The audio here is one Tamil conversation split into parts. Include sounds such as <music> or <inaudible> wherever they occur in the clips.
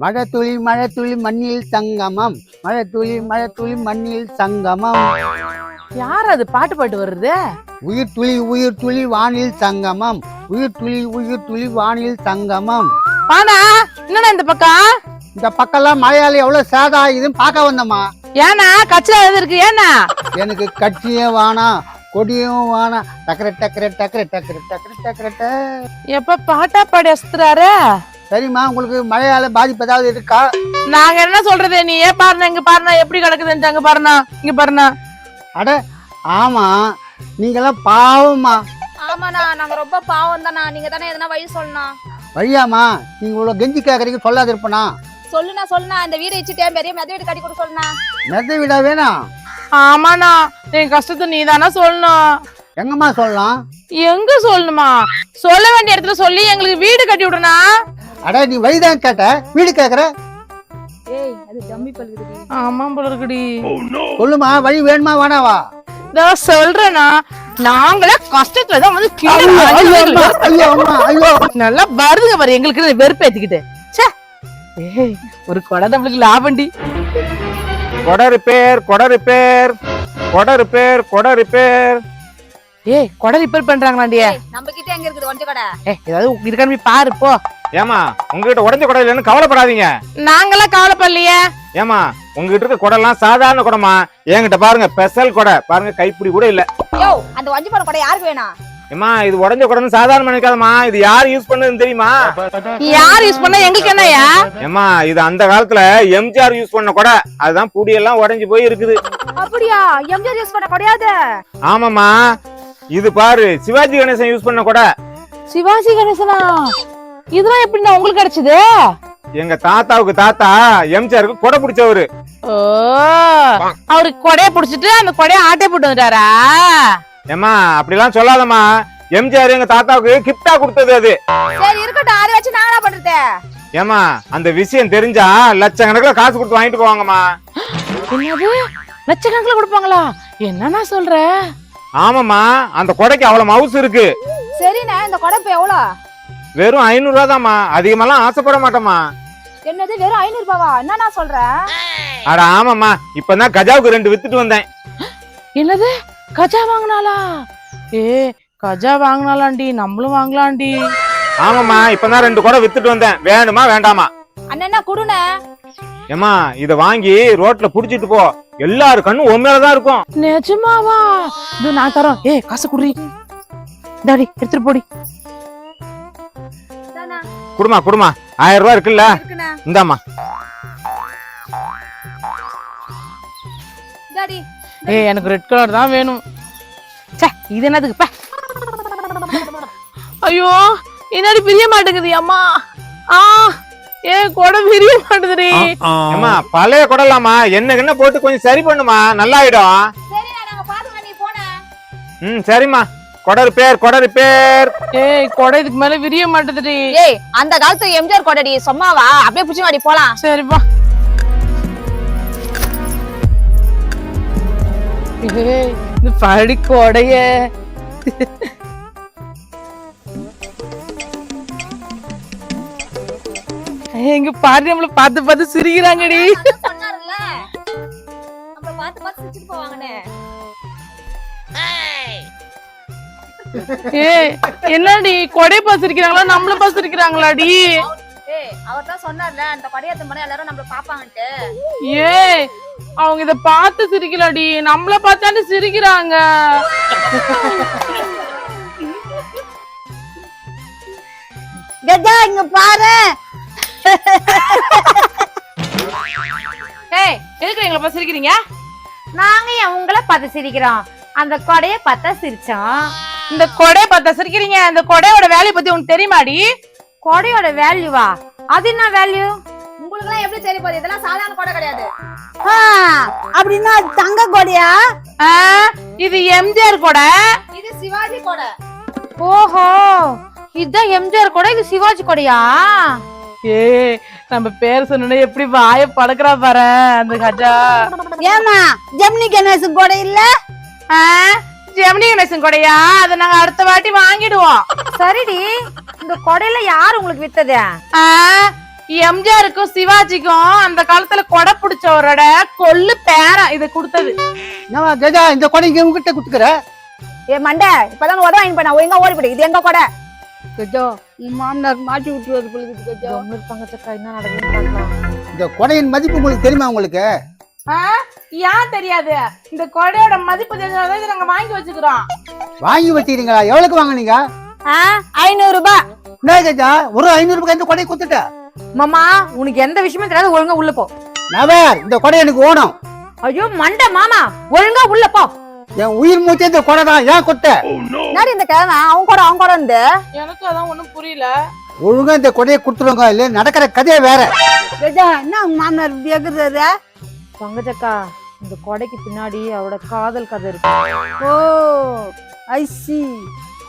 மழை துளி மழை துளி மண்ணில் சங்கமம் மழை துளி மழை துளி மண்ணில் சங்கமம் யார் அது? பாட்டு பாட்டு வருது உயிர் துளி உயிர் துளி வானில் சங்கமம் உயிர் துளி உயிர் துளி வானில் சங்கமம் ஆனா என்னடா இந்த பக்கம்? இந்த பக்கம்லாம் மழையால எவ்வளவு சேதம் ஆகுதுன்னு பார்க்க வந்தம்மா. ஏன்னா கச்சா எது இருக்கு? ஏன்னா? எனக்கு கட்சியும் வேணாம் கொடியும் வேணாம் டக்கர டக்கர டக்கர டக்கர டக்கர டக்கர. எப்ப பாட்டா பாடி அசுத்துறாரு? சரிம்மா உங்களுக்கு மழையால பாதிப்பு ஏதாவது இருக்கா? நாங்க என்ன சொல்றது? நீ ஏன் பாருனா இங்க பாருனா எப்படி கிடக்குதுன்னு அங்க பாருனா இங்க பாருனா அட ஆமா நீங்கெல்லாம் பாவம்மா. ஆமாண்ணா நாங்க ரொம்ப பாவம் தானா நீங்க தானே எதனா வழி சொல்லணும். வழியாம்மா நீங்க இவ்வளவு கெஞ்சி கேக்குறீங்க சொல்லாது இருப்பனா? சொல்லுண்ணா சொல்லுண்ணா. இந்த வீடு வச்சுட்டே பெரிய மெத வீடு கட்டி கொடு சொல்லுண்ணா. மெத்த வீடா வேணாம் ஆமாண்ணா என் கஷ்டத்தை நீ தானே சொல்லணும். எங்கம்மா சொல்லலாம்? எங்க சொல்லணுமா? சொல்ல வேண்டிய இடத்துல சொல்லி எங்களுக்கு வீடு கட்டி விடுனா அட நீ வழிதான் கேட்ட. வீடு கேக்குற? ஏய் அது டம்மி பல்குதுடி ஆமா போல இருக்குடி. சொல்லுமா வழி வேணுமா வேணாவா? நான் சொல்றேனா நாங்களே கஷ்டத்துல தான் வந்து கீழே ஐயோ, ஐயோ, நல்லா வருதுங்க பாரு எங்களுக்கு வெறுப்பேத்திக்கிட்டு. ச்சே. ஏய் ஒரு கொடை நம்மளுக்கு லாபண்டி கொடை ரிப்பேர் கொடை ரிப்பேர் கொடை ரிப்பேர் கொடை ரிப்பேர் ஏய் கொடை ரிப்பேர் பண்றாங்களாண்டி ஏய் நம்ம கிட்ட எங்க இருக்குது ஒன்று கடை? ஏய் ஏதாவது இருக்கான்னு போய் பாரு போ. ஏமா உங்ககிட்ட உடஞ்ச குடம் இல்லைன்னு கவலைப்படாதீங்க. நாங்கெல்லாம் கவலைப்படலையே. ஏமா உங்ககிட்ட இருக்க குடம்லாம் சாதாரண குடமா என்கிட்ட பாருங்க ஸ்பெஷல் கொடை. பாருங்க கைப்பிடி கூட இல்ல. யோ அந்த வஞ்சி போன கடை யாருக்கு வேணாம்? ஏமா இது உடஞ்ச குடம்னு சாதாரண நினைக்காதம்மா இது யார் யூஸ் பண்ணதுன்னு தெரியுமா? யார் யூஸ் பண்ணா எங்களுக்கு என்னய்யா? ஏமா இது அந்த காலத்துல எம்ஜிஆர் யூஸ் பண்ண கொடை. அதுதான் புடியெல்லாம் உடைஞ்சு போய் இருக்குது. அப்படியா? எம்ஜிஆர் யூஸ் பண்ண கிடையாது ஆமாமா இது பாரு சிவாஜி கணேசன் யூஸ் பண்ண கொடை. சிவாஜி கணேசனா? இதெல்லாம் எப்படிண்ணா உங்களுக்கு கிடைச்சது? எங்க தாத்தாவுக்கு தாத்தா எம்ஜிஆருக்கு கொடை பிடிச்சவரு. ஓ அவருக்கு கொடைய புடிச்சிட்டு அந்த கொடைய ஆட்டை போட்டு வந்துட்டாரா? ஏமா அப்படிலாம் சொல்லாதம்மா. எம்ஜிஆர் எங்க தாத்தாவுக்கு கிப்டா கொடுத்தது அது. சரி இருக்கட்டும். அதை வச்சு நாங்களா பண்றது. ஏமா அந்த விஷயம் தெரிஞ்சா லட்சக்கணக்கில் காசு கொடுத்து வாங்கிட்டு போவாங்கம்மா. என்னது? லட்சக்கணக்கில் கொடுப்பாங்களா? என்னண்ணா சொல்ற? ஆமாம்மா அந்த கொடைக்கு அவ்வளவு மவுசு இருக்கு. சரிண்ணே இந்த கொடை இப்ப எவ்வளோ? வெறும் ஐநூறு ரூபா தாம்மா. அதிகமெல்லாம் ஆசைப்பட மாட்டோம்மா. என்னது வெறும் ஐநூறு ரூபாவா என்ன நான் சொல்றேன் அட ஆமாம்மா. இப்பதான் கஜாவுக்கு ரெண்டு வித்துட்டு வந்தேன். என்னது? கஜா வாங்கினாளா? ஏ கஜா வாங்கினாலாண்டி நம்மளும் வாங்கலாம்டி ஆமாம்மா இப்பதான் ரெண்டு கொடை வித்துட்டு வந்தேன். வேணுமா வேண்டாமா? அண்ணா குடுண்ணே? ஏமா இத வாங்கி ரோட்ல புடிச்சிட்டு போ. எல்லாரு கண்ணும் உண்மையிலதான் இருக்கும். நிஜமாவா? இது நான் தரோம். ஏ காசு குடுறி. டாடி எடுத்துட்டு போடி. தானா குடுமா குடுமா. ஆயிரம் ரூபாய் இருக்குல்ல? இருக்குண்ணே. இந்தாம்மா. டாடி ஏ எனக்கு ரெட் கலர் தான் வேணும். ச்சே இது என்னதுக்கு? பே. ஐயோ என்னடி பிரிய மாட்டேங்குது அம்மா. ஆ. ஏ கொடை பிரிய மாட்டேங்குதுடி ஏமா பழைய கொடலாமா என்ன என்ன போட்டு கொஞ்சம் சரி பண்ணுமா நல்லாயிடும். ம் சரிம்மா. கொடை ரிப்பேர் கொடை ரிப்பேர் ஏய் கொடை இதுக்கு மேல விரிய மாட்டேதுடி. ஏய் அந்த காலத்து எம்ஜிஆர் கொடடி சும்மாவா? அப்படியே புடிச்சு வாடி போலாம். சரிப்பா ஏய் இந்த படி கொடைய. எங்க பாரு நம்மள பார்த்து பார்த்து சிரிக்கிறாங்கடி. சொன்னாருல்ல. நம்மள பார்த்து பார்த்து சிரிச்சுட்டு போவாங்கன்னு ஏய். என்னடி கொடைய பார்த்து சிரிக்கிறாங்களா? நம்மள பார்த்து சிரிக்கிறாங்களாடி? ஏய் அவர் தான் சொன்னார்ல அந்த கொடையத்து போனா எல்லாரும் நம்மள பாப்பாங்கன்ட்டு ஏய் அவங்க இத பார்த்து சிரிக்கலடி. நம்மள பார்த்தாண்டி சிரிக்கிறாங்க. கஜா இங்க பாரு. <laughs> ஏய் எதுக்கு எங்களை பார்த்து சிரிக்கிறீங்க நாங்க ஏன் உங்களை பார்த்து சிரிக்கிறோம் அந்த கொடைய பார்த்தா சிரிச்சோம் இந்த கொடைய பார்த்தா சிரிக்கிறீங்க? இந்த கொடையோட வேலையை பத்தி உனக்கு தெரியுமாடி? கொடையோட வேல்யூவா அது என்ன வேல்யூ உங்களுக்கு எல்லாம் எப்படி தெரிய போகுது இதெல்லாம் சாதாரண கொடை கிடையாது. அப்படின்னா அது தங்க கொடையா? ஆ, இது எம்ஜிஆர் கொடை? இது சிவாஜி கொடை. ஓஹோ இதுதான் எம்ஜிஆர் கொடை இது சிவாஜி கொடையா? ஏய் நம்ம பேர் சொன்னோட எப்படி வாய பழக்கிறா பாரு அந்த கஜா. ஏமா ஜெமினி கணேசன் கொடை இல்ல? ஆ, ஜெமினி கணேசன் கொடையா? அதை நாங்க அடுத்த வாட்டி வாங்கிடுவோம். சரிடி. இந்த கொடையில யார் உங்களுக்கு வித்தது? ஆ, எம்ஜிஆருக்கும் சிவாஜிக்கும் அந்த காலத்துல கொடை பிடிச்சவரோட கொள்ளு பேரன் இதை கொடுத்தது. என்னவா கஜா இந்த கொடைங்க உங்ககிட்ட கொடுத்துக்கிற? ஏ மண்டை இப்பதான் உதவ வாங்கி பண்ண ஒழுங்கா ஓடி போடு. இது எங்க கொடை? கஜா உன் மாமனார் மாட்டி விட்டுருவாரு பொழுது கஜா. பங்கச்சக்கா என்ன நடக்குதுன்னு பார்க்கலாம். இந்த கொடையின் மதிப்பு உங்களுக்கு தெரியுமா உங்களுக்கு? ஏன் தெரியாது? இந்த கொடையோட மதிப்பு தெரிஞ்சாதான் இதை நாங்க வாங்கி வச்சுக்கிறோம். வாங்கி வச்சுக்கிறீங்களா? எவ்வளவுக்கு வாங்குனீங்க? ஐநூறு ரூபாய் என்ன கஜா? ஒரு ஐநூறு ரூபாய் இந்த கொடையை கொடுத்துட்ட. மாமா உனக்கு எந்த விஷயமும் தெரியாது ஒழுங்கா உள்ள போ. நவர் இந்த கொடை எனக்கு ஓணும் ஐயோ மண்டை மாமா ஒழுங்கா உள்ள போ. என் உயிர் மூச்சே இந்த கொடை தான். ஏன் கொத்த என்னடி இந்த கிழமை? அவன் கூட அவன் கூட இருந்து. எனக்கு அதான் ஒண்ணும் புரியல. ஒழுங்கா இந்த கொடையை கொடுத்துருவாங்க இல்ல நடக்கிற கதையே வேற. கஜா என்ன உங்க மாமனார் எகுறது பங்கஜக்கா இந்த கொடைக்கு பின்னாடி அவரோட காதல் கதை இருக்கு. ஓ ஐசி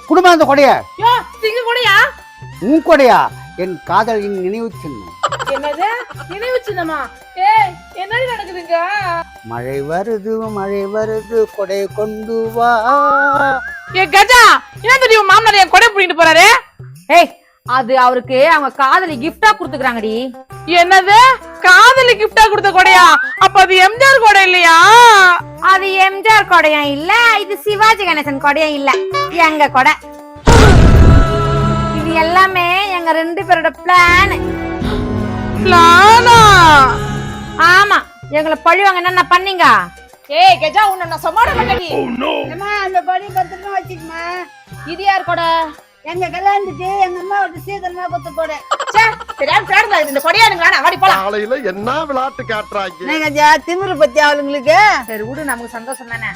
குடும்பம் அந்த கொடைய. யோ சிங்க கூடயா? உன் கொடையா? என் காதலின் நினைவு சின்னம். என்னது? நினைவு சின்னமா? ஏய் என்னடி நடக்குதுங்க? மழை வருது மழை வருது கொடை கொண்டு வா. ஏ கஜா என்ன தெரியும் மாமனார் என் கொடை பிடிக்கிட்டு போறாரு? ஏய் அது அவருக்கு அவங்க காதலி கிஃப்டா கொடுத்துக்கிறாங்கடி. என்னது? காதலி கிஃப்டா கொடுத்த கொடையா? அப்ப அது எம்ஜிஆர் கொடை இல்லையா? அது எம்ஜிஆர் கொடையும் இல்ல இது சிவாஜி கணேசன் கொடையும் இல்ல எங்க கொடை. இது எல்லாமே எங்க ரெண்டு பேரோட பிளான் நானா ஆமா. எங்களை பழிவாங்க என்னென்ன பண்ணீங்க? ஏய் கஜா உன்னை நான் சமாட மாட்டேடி அந்த கொடி பத்திரமா வச்சுக்குமா இது யார் கொடை எங்க கல்யாணத்துக்கு எங்க அம்மாவோட சீக்கிரமா கொத்து கொடை இந்த கொடையானுங்களா ஆடி போலாம். காலையில என்ன விளையாட்டு காட்டுறாங்க? ஜா திமிரு பத்தி அவளுங்களுக்கு சரி விடு நமக்கு சந்தோஷம் தானே?